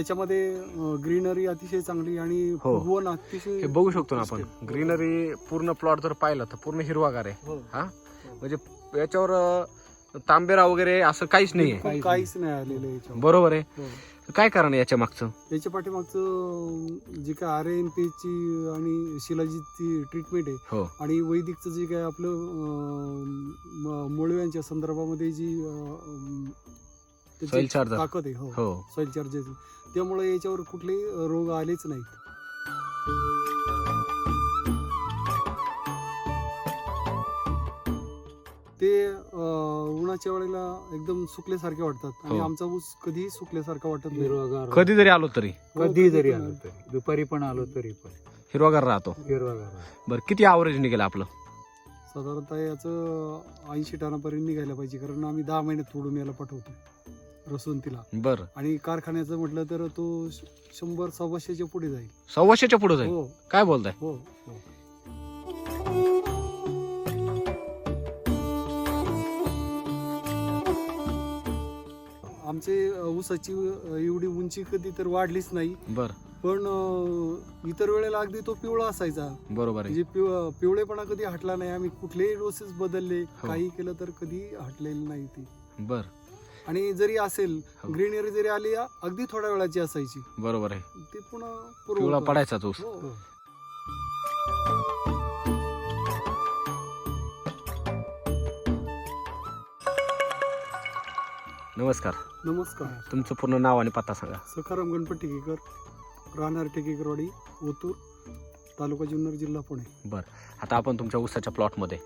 याच्यामध्ये ग्रीनरी अतिशय चांगली आणि हो. फुगवण अतिशय हे बघू शकतो ना आपण. ग्रीनरी पूर्ण प्लॉट जर पाहिलं तर पूर्ण हिरवागार आहे. हो. हा? म्हणजे याच्यावर अं, तांबेरा वगैरे असं काहीच नाहीये. बिलकुल काहीच नाही आलेलं आहे याच्यावर. बरोबर आहे. हो. काय कारण आहे याच्या मागचं? याच्या पाठीमागचं जे काय आर एन पी ची आणि शिलाजीतची ट्रीटमेंट आहे हो. आणि वैदिकचं जे काय आपलं अं, म- मुळव्यांच्या संदर्भामध्ये जी अं, त्याची Soil charger. ताकद आहे हो. हो. सॉइल चार्जेस त्यामुळे याच्यावर कुठले रोग आलेच नाहीत. ते अं, उन्हाच्या वेळेला एकदम सुकल्यासारखे वाटतात आणि हो. आमचा ऊस कधीही सुकल्यासारखा वाटत नाही. कधी जरी आलो तरी. कधी जरी आलो तरी. दुपारी पण आलो तरी पण. हिरवागार राहतो. हिरवागार बरं किती ॲव्हरेज निघेल आपलं? साधारणतः याचं ऐंशी टनापर्यंत निघायला पाहिजे कारण आम्ही दहा महिन्यात तोडून याला पाठवतो रसवंतीला बरं. आणि कारखान्याचं म्हटलं तर तो शंभर सव्वाशेच्या पुढे जाईल. सव्वाशेच्या पुढे जाईल? हो. काय बोलताय? हो हो. आमचे अ, ऊसाची अ, एवढी उंची कधी तर वाढलीच नाही. बर. पण अ, इतर वेळेला अगदी तो पिवळा असायचा. बरोबर आहे. म्हणजे पिव- पिवळेपणा कधी हटला नाही. आम्ही कुठलेही डोसेस बदलले. हो. काही केलं तर कधी हटलेलं नाही ती. बर. आणि जरी असेल हो. ग्रीनरी जरी आली अगदी थोड्या वेळाची असायची. बरोबर आहे. ते पुन्हा पिवळा पडायचा ऊस हो. नमस्कार. नमस्कार. तुमचं पूर्ण नाव आणि पत्ता सांगा. सखाराम गणपत टिकेकर राहणार टिकेकरवाडी ओतूर तालुका जुन्नर जिल्हा पुणे. बर. आता आपण तुमच्या ऊसाच्या प्लॉटमध्ये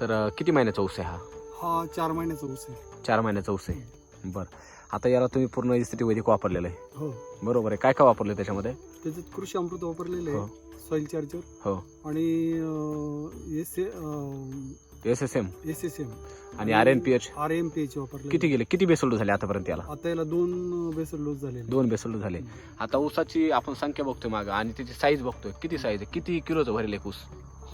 तर अं, किती महिन्याचा ऊस आहे हा? हा चार महिन्याचा ऊस आहे. चार महिन्याचा ऊस आहे. बर. आता याला तुम्ही पूर्ण इस्थिती वैदिक वापरलेलं आहे. हो. बरोबर आहे. काय काय वापरलं त्याच्यामध्ये? त्याच्यात कृषी अमृत वापरलेलं हो. आहे सॉइल चार्जर हो. आणि S S S M S S M आणि R N P H R M P H वापरले किती गेले? किती बेसोल्ड झाले आतापर्यंत याला? आता याला दोन बेसल डोस झाले दोन बेसोल्ड झाले. आता ऊसाची आपण संख्या बघतोय मागं आणि त्याची साईज बघतोय. किती साईज आहे? किती किलोचं भरेल एक ऊस?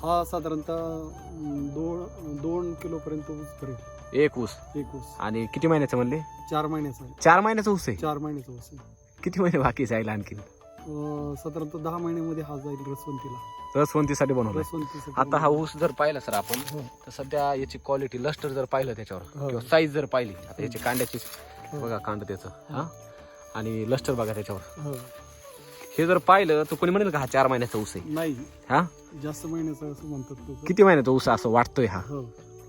हा साधारणतः अं, दोन दोन किलो पर्यंत ऊस भरेल. एक ऊस. एक ऊस. आणि किती महिन्याचं म्हणले? चार महिन्याचा आहे. चार महिन्याचा ऊस आहे? चार महिन्याचा ऊस आहे. किती महिने बाकी जाईल आणखी अं, साधारणतः दहा महिन्यामध्ये हा जाईल रसवंतीला. रसवंतीसाठी रसवंतीसाठी आता हा ऊस जर पाहिला सर आपण हो. तर सध्या याची क्वालिटी लस्टर जर पाहिलं त्याच्यावर हो. किंवा साईज जर पाहिली आता याची कांड्याची बघा कांड त्याचं हा? आणि लस्टर बघा त्याच्यावर. हो. हे जर पाहिलं तर कोणी म्हणेल का हा चार महिन्याचा ऊस आहे? नाही. हा? जास्त महिन्याचा असं म्हणतात लोक. किती महिन्याचा ऊस असं वाटतोय हा? हो.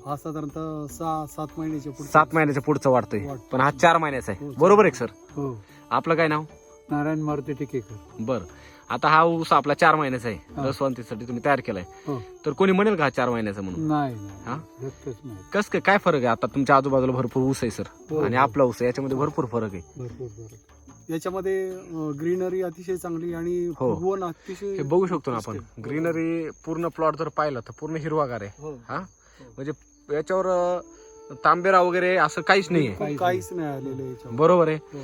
हा साधारणतः सहा सात महिन्याच्या पुढे सात महिन्याच्या पुढचं वाटतोय वाटतोय. पण हा चार महिन्याचा आहे. हो, बरोबर आहे सर? हो. आपलं काय नाव? नारायण मारुती टिकेकर. बर. आता हा ऊस आपला चार महिन्याचा आहे. हा. रसवंतीसाठी तुम्ही तयार केलाय. हो. तर कोणी म्हणेल का हा चार महिन्याचा म्हणून? नाही हा? नाही रक्तच नाही. कस काय काय फरक आहे? आता तुमच्या आजूबाजूला भरपूर ऊस आहे सर. हो, आणि हो. आपला ऊस आहे. याच्यामध्ये भरपूर फरक आहे. भरपूर याच्यामध्ये ग्रीनरी अतिशय चांगली आणि हो. फुगवण अतिशय हे बघू शकतो ना आपण. ग्रीनरी पूर्ण प्लॉट जर पाहिलं तर पूर्ण हिरवागार आहे. हो. हा. म्हणजे याच्यावर तांबेरा वगैरे असं काहीच नाहीये. बिलकुल काहीच नाही. आलेलं याच्यावर. बरोबर आहे. हो.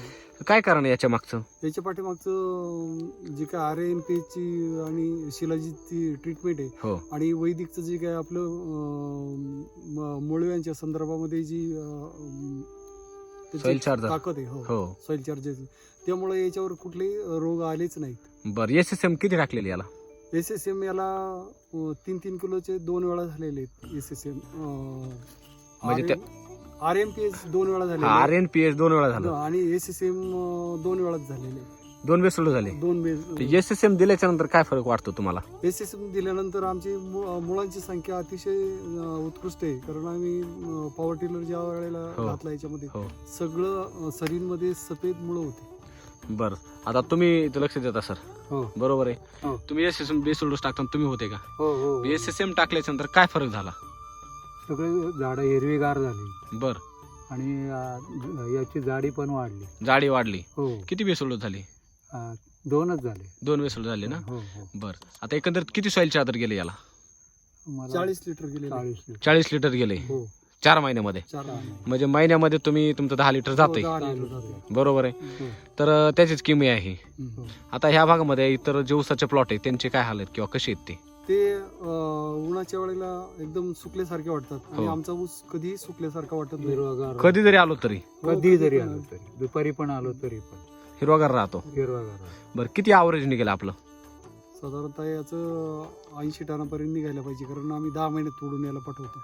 काय कारण आहे याच्या मागचं? याच्या पाठीमागचं जे काय आर एन पी ची आणि शिलाजीतची ट्रीटमेंट आहे. हो. आणि वैदिकचं जे काय आपलं मुळव्यांच्या संदर्भामध्ये जी अं, त्याची Soil charger. ताकद आहे हो. हो. सॉइल चार्जेस त्यामुळे याच्यावर कुठले रोग आलेच नाहीत. बर एस एस एम किती टाकलेली याला? एस एस एम याला तीन तीन किलोचे दोन वेळा झालेले आहेत एस एस एम म्हणजे आर एम पी एस दोन वेळा झालेले आर. एन पी एस दोन वेळा झालं. आणि एस एस एम दोन वेळाच झालेले आहेत. दोन बेसोल्ड झाले. दोन एस एस एम दिल्याच्या नंतर काय फरक वाटतो तुम्हाला? एस एस एम दिल्यानंतर आमची मु- मुळांची संख्या अतिशय अं, उत्कृष्ट आहे. कारण आम्ही पॉवर टिलर ज्या वेळेला हो. घातला याच्यामध्ये हो. सगळं अं, शरीरमध्ये सफेद मुळं होते. बर. आता तुम्ही इथं लक्ष देता सर. हो. बरोबर आहे. हो. तुम्ही एस एस एम बेसोल्ड टाकताना तुम्ही होते का? हो हो एस एस एम टाकल्याच्या नंतर काय फरक झाला? सगळे झाडं हिरवीगार झाली. बर. आणि आ, याची जाडी पण वाढली. जाडी वाढली. हो. किती बेसोल्ड झाली? आ, दोनच झाले. दोन बेसोल्ड झाले ना? हो हो. बर. आता एकंदरीत किती सॉईल चादर गेले याला? मला चाळीस लिटर गेले चाळीस लिटर. चाळीस लिटर गेले. हो. चार महिन्यामध्ये. चार म्हणजे महिन्यामध्ये तुम्ही तुमचं दहा लिटर जाते हो, दहा लिटर जाते. बरोबर आहे. हो. तर अं, त्याचीच किमी आहे. हम्म. आता ह्या भागामध्ये इतर जे ऊसाचे प्लॉट आहे त्यांचे काय हालत किंवा कसे आहेत ते? ते अं, उन्हाच्या वेळेला एकदम सुकल्यासारखे वाटतात. आणि हो. आमचा ऊस कधीही सुकल्यासारखा वाटत नाही. हिरवागार. कधी जरी आलो तरी. हो, कधी जरी आलो तरी. दुपारी पण आलो तरी पण. हिरवागार राहतो. हिरवागार बरं किती ॲव्हरेज निघेल आपलं? साधारणतः याचं ऐंशी टनापर्यंत निघायला पाहिजे कारण आम्ही दहा महिन्यात तोडून याला पाठवतो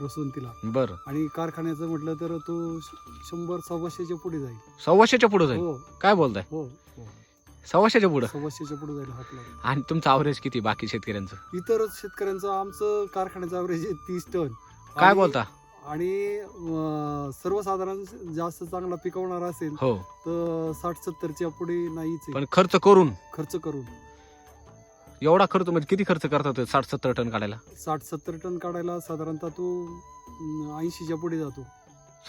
रसवंतीला. बरं. आणि कारखान्याचं म्हटलं तर तो श- शंभर सव्वाशेच्या पुढे जाईल. सव्वाशेच्या पुढे जाईल? हो. काय बोलताय? हो हो. सव्वाशेच्या पुढं? सव्वाशेच्या पुढे जाईल आणि तुमचं ॲव्हरेज किती बाकी शेतकऱ्यांचं? इतर शेतकऱ्यांचं आमचं कारखान्याचं ॲव्हरेज आहे तीस टन. काय आणि- बोलता? आणि अं, सर्वसाधारण जास्त चांगला पिकवणार असेल हो. तर साठ सत्तरच्या पुढे नाहीच आहे. पण खर्च करून? खर्च करून. एवढा खर्च म्हणजे किती खर्च करतात साठ सत्तर टन काढायला? साठ सत्तर टन काढायला साधारणतः तो ऐंशीच्या पुढे जातो.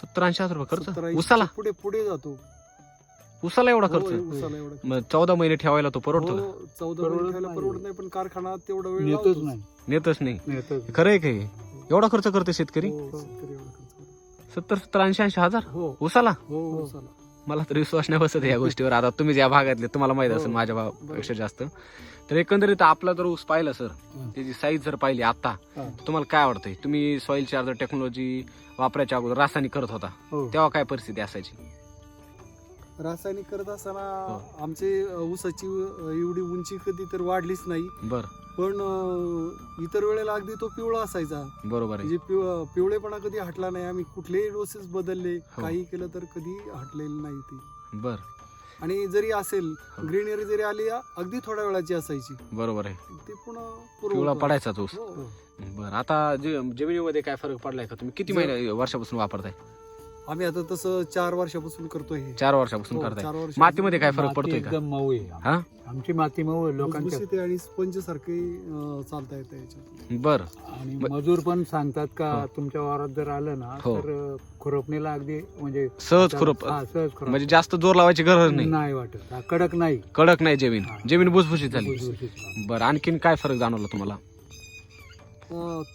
सत्तर ऐंशी हजार रुपये खर्च? 70-80 उसाला? पुढे पुढे जातो. उसाला एवढा हो, खर्च उसाला एवढा खर्च. मग चौदा महिने ठेवायला तो परवडतो का? हो, चौदा परवडत महिने ठेवायला नाही. परवडत नाही पण कारखाना तेवढा वेळ नेतच लावतोच. नाही. नेतच नाही. नेतच खरं आहे काही एवढा खर्च करते शेतकरी? हो, शेतकरी एवढा खर्च करतो. सत्तर सत्तर ऐंशी ऐंशी हजार? हो. उसाला? हो हो. उसाला. मला तर विश्वास नाही बसत या गोष्टीवर. आता तुम्ही ज्या भागातले तुम्हाला माहीत असेल हो. माझ्या भावापेक्षा जास्त. तर एकंदरीत आपला जर ऊस पाहिला सर त्याची साईज जर पाहिली आता. तुम्हाला काय वाटतंय? तुम्ही सॉइल चार्जर टेक्नॉलॉजी वापरायच्या अगोदर रासायनिक करत होता. हो. तेव्हा काय परिस्थिती असायची? रासायनिक करत असताना हो. आमचे ऊसाची एवढी उंची कधी तर वाढलीच नाही. बर. पण अ, इतर वेळेला अगदी तो पिवळा असायचा. बरोबर आहे. म्हणजे पिव- पिवळेपणा कधी हटला नाही. आम्ही कुठलेही डोसेस बदलले. हो. काही केलं तर कधी हटलेलं नाही ते. बर. आणि जरी असेल हो. ग्रीनरी जरी आली अगदी थोड्या वेळाची असायची. बरोबर आहे. ते पुन्हा पिवळा ऊस. हो, हो. बर. आता जे- जमिनीमध्ये काय फरक पडलाय का? तुम्ही किती जर- महिने वर्षापासून वापरताय? आम्ही आता तसं चार वर्षापासून करतोय हे. चार वर्षापासून हो, करताय मातीमध्ये काय फरक माती पडतोय का एकदम मऊ आहे हा आमची माती मऊ आहे लोकांच्या भुसभुशीत आहे आणि स्पंज सारखे चालता येतं याच्यात बर आणि मजूर पण सांगतात का हो. तुमच्या वावरात जर आलं ना हो. तर अं, खुरपणीला अगदी म्हणजे सहज खुरप हा, सहज खुरप. म्हणजे जास्त जोर लावायची गरज नाही नाही वाटत हा, कडक नाही कडक नाही जमीन हा. जमीन भुसभुशीत झाली भुसभुशीत. बरं आणखीन काय फरक जाणवला तुम्हाला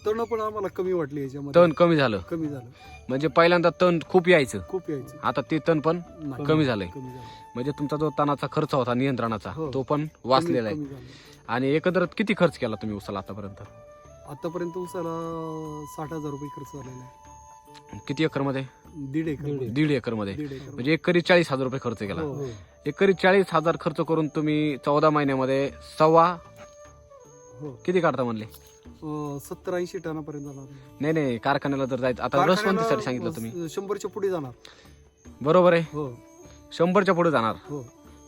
तण पण आम्हाला कमी वाटली याच्यामध्ये तण कमी झालं कमी झालं म्हणजे पहिल्यांदा तण खूप यायचं खूप यायचं आता ते तण पण नाही. कमी झालंय कमी झालं म्हणजे तुमचा जो तणाचा खर्च होता नियंत्रणाचा हो. तो पण वाचलेला आहे कमी झालं. आणि एकंदरीत किती खर्च केला तुम्ही उसाला आतापर्यंत आतापर्यंत उसाला साठ हजार रुपये खर्च झालेला आहे किती एकरमध्ये दीड एकर. दीडमध्ये दीड एकर म्हणजे एकरी चाळीस हजार रुपये खर्च केला हो. हो. एकरी चाळीस हजार खर्च करून तुम्ही चौदा महिन्यामध्ये सव्वा हो. किती काढता म्हणले? अं, सत्तर ऐंशी टनापर्यंत जाणार. नाही नाही कारखान्याला जर जायचं. आता रसवंतीसाठी सांगितलं तुम्ही? कारखान्याला शंभरच्या पुढे जाणार. बरोबर आहे. हो. शंभरच्या पुढे जाणार. हो.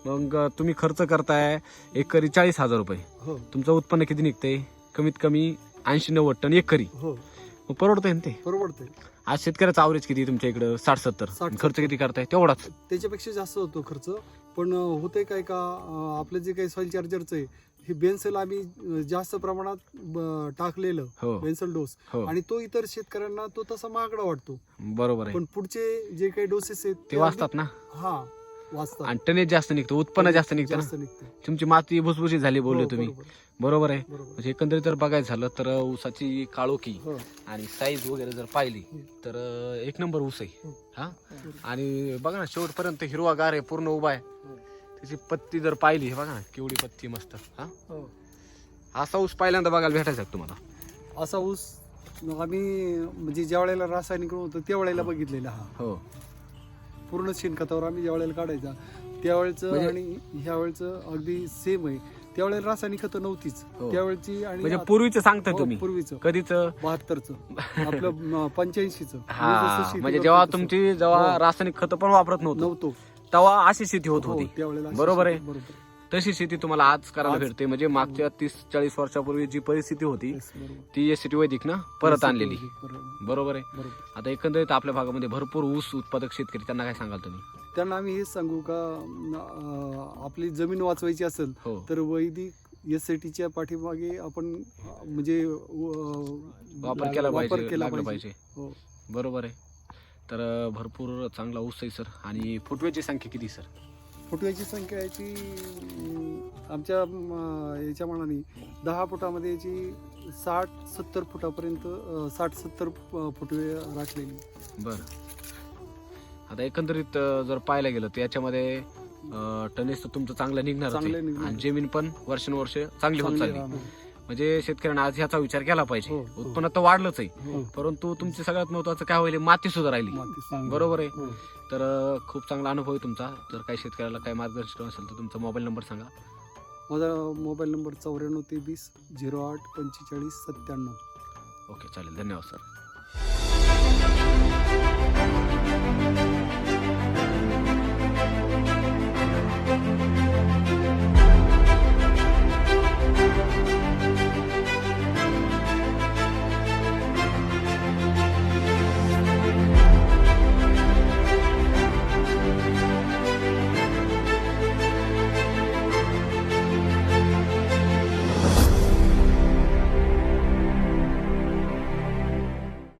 मग तुम्ही खर्च करताय एकरी चाळीस हजार रुपये. हो. तुमचं उत्पन्न किती निघतंय? कमीत कमी ऐंशी नव्वद टन एकरी. हो. मग परवडतंय ना ते? परवडतंय. आज शेतकऱ्याचा आवरेज किती तुमच्या इकडं? साठ सत्तर. साठ- खर्च किती करताय? तेवढाच. त्याच्यापेक्षा जास्त होतो खर्च. पण अं, होतंय काय का? अं, आपलं जे काही सॉइल चार्जरचं आहे हे बेन्सल आम्ही जास्त प्रमाणात ब- टाकलेलं हो. बेन्सल डोस. हो. आणि तो इतर शेतकऱ्यांना तो तसा महागडा वाटतो. बरोबर आहे. पण पुढचे जे काही डोसेस आहेत ते वाचतात ना? हा वाचतात. आणि टनेज जास्त निघतं उत्पन्न जास्त निघतं ना? जास्त निघतं. तुमची माती भुसभुशीत झाली बोलले हो, तुम्ही. बरोबर, बरोबर आहे. बरोबर. म्हणजे एकंदरीत जर बघायचं झालं तर ऊसाची काळोखी हो, आणि साईज वगैरे जर पाहिली तर एक नंबर ऊस आहे. हो. हा? आणि बघा ना शेवटपर्यंत हिरवागार आहे पूर्ण उभा आहे. त्याची पत्ती जर पाहिली हे बघा ना केवढी पत्ती मस्त हा? हो. असा ऊस पहिल्यांदा बघायला भेटायचा का तुम्हाला? असा ऊस आम्ही म्हणजे ज्या वेळेला रासायनिक होतं त्या वेळेला बघितलेला हा. हो. पूर्ण शेणखतावर आम्ही ज्या वेळेला काढायचा त्यावेळेचं म्हणजे- आणि ह्या वेळेचं अगदी सेम आहे. त्यावेळेला रासायनिक खतं नव्हतीच. हो. त्यावेळेची आणि म्हणजे आता- पूर्वीचं सांगताय हो, तुम्ही? पूर्वीचं. कधीच? बहात्तरचं. आपलं पंच्याऐंशीच. हा म्हणजे जेव्हा तुमची जेव्हा. रासायनिक खत पण वापरत नव्हतं. नव्हतो. तेव्हा अशी शेती होत हो, होती. त्यावेळेला अशी बरोबर आहे. बरोबर तशी शेती तुम्हाला आज करायला भेटते. म्हणजे मागच्या तीस चाळीस वर्षापूर्वी जी परिस्थिती होती Yes, बरोबर. ती एस सी वैदिक ना परत आणलेली. बरोबर बरोबर आहे? बरोबर. आता एकंदरीत आपल्या भागामध्ये भरपूर ऊस उत्पादक शेतकरी त्यांना काय सांगाल तुम्ही? त्यांना आम्ही हेच सांगू का अं, आपली जमीन वाचवायची असेल हो. तर वैदिक एस आय टीच्या पाठीमागे आपण अं, म्हणजे अं, वापर केला वापर पाहिजे केला लागलं पाहिजे. पाहिजे. हो. बरोबर आहे. तर भरपूर चांगला ऊस आहे सर. आणि फुटव्याची संख्या किती सर? फुटव्याची संख्या याची आमच्या याच्या मनाने दहा फुटामध्ये याची साठ सत्तर फुटापर्यंत साठ सत्तर फुटवे राखलेली. बर. आता एकंदरीत जर पाहायला गेलं तर याच्यामध्ये टनेज तर तुमचं चांगलं निघणार. आणि जमीन पण वर्षानुवर्ष चांगली होत चालली. म्हणजे शेतकऱ्यांना आज ह्याचा विचार केला पाहिजे. हो, हो. उत्पन्न तर वाढलंच आहे. हो. परंतु तुमची सगळ्यात महत्वाचं काय होईल माती सुद्धा राहिली. बरोबर आहे. तर खूप चांगला अनुभव आहे तुमचा. जर काही शेतकऱ्याला काही मार्गदर्शन असेल तर तुमचा मोबाईल नंबर सांगा. माझा मोबाईल नंबर चौऱ्याण्णव ते वीस झिरो आठ पंचेचाळीस सत्त्याण्णव. ओके चालेल. धन्यवाद सर.